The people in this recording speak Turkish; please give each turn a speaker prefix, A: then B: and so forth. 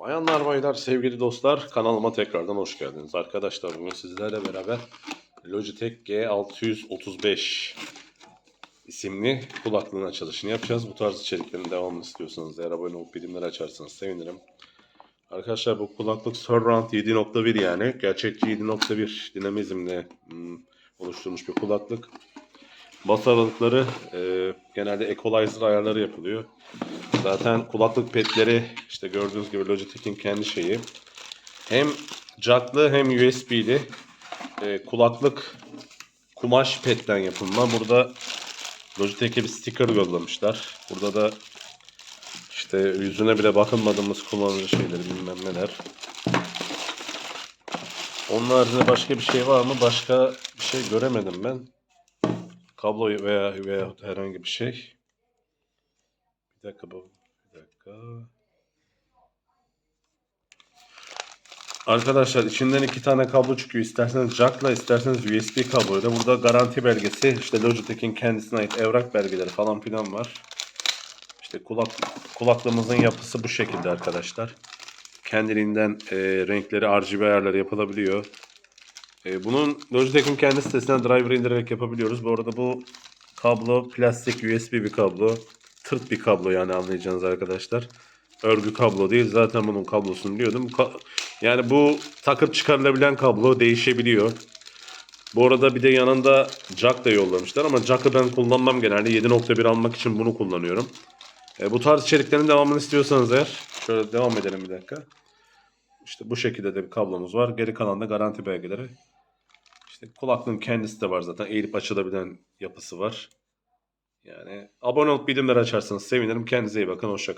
A: Bayanlar baylar sevgili dostlar kanalıma tekrardan hoş geldiniz. Arkadaşlar bugün sizlerle beraber Logitech G635 isimli kulaklığın açılışını yapacağız. Bu tarz içeriklerin devamını istiyorsanız eğer abone olup bildirimleri açarsanız sevinirim. Arkadaşlar bu kulaklık Surround 7.1 yani gerçekçi 7.1 dinamizmle hmm, oluşturulmuş bir kulaklık. Bas aralıkları e, genelde equalizer ayarları yapılıyor. Zaten kulaklık petleri işte gördüğünüz gibi Logitech'in kendi şeyi. Hem jacklı hem USB'li e, kulaklık kumaş petten yapılma. Burada Logitech'e bir sticker yollamışlar. Burada da işte yüzüne bile bakılmadığımız kullanıcı şeyleri bilmem neler. Onun haricinde başka bir şey var mı? Başka bir şey göremedim ben. Kablo veya veya herhangi bir şey. Bir dakika bu. Bir dakika. Arkadaşlar içinden iki tane kablo çıkıyor. İsterseniz jackla isterseniz USB kabloyla. Burada garanti belgesi, işte Logitech'in kendisine ait evrak belgeleri falan filan var. İşte kulak kulaklığımızın yapısı bu şekilde arkadaşlar. Kendiliğinden e, renkleri RGB ayarları yapılabiliyor. E, bunun Logitech'in kendi sitesinden driver indirerek yapabiliyoruz. Bu arada bu kablo plastik USB bir kablo. Tırt bir kablo yani anlayacağınız arkadaşlar. Örgü kablo değil. Zaten bunun kablosunu biliyordum. Ka- yani bu takıp çıkarılabilen kablo değişebiliyor. Bu arada bir de yanında jack da yollamışlar ama jack'ı ben kullanmam genelde. 7.1 almak için bunu kullanıyorum. E, bu tarz içeriklerin devamını istiyorsanız eğer şöyle devam edelim bir dakika. İşte bu şekilde de bir kablomuz var. Geri kalan da garanti belgeleri. İşte kulaklığın kendisi de var zaten. Eğilip açılabilen yapısı var. Yani abone olup bildirimleri açarsanız sevinirim. Kendinize iyi bakın. Hoşçakalın.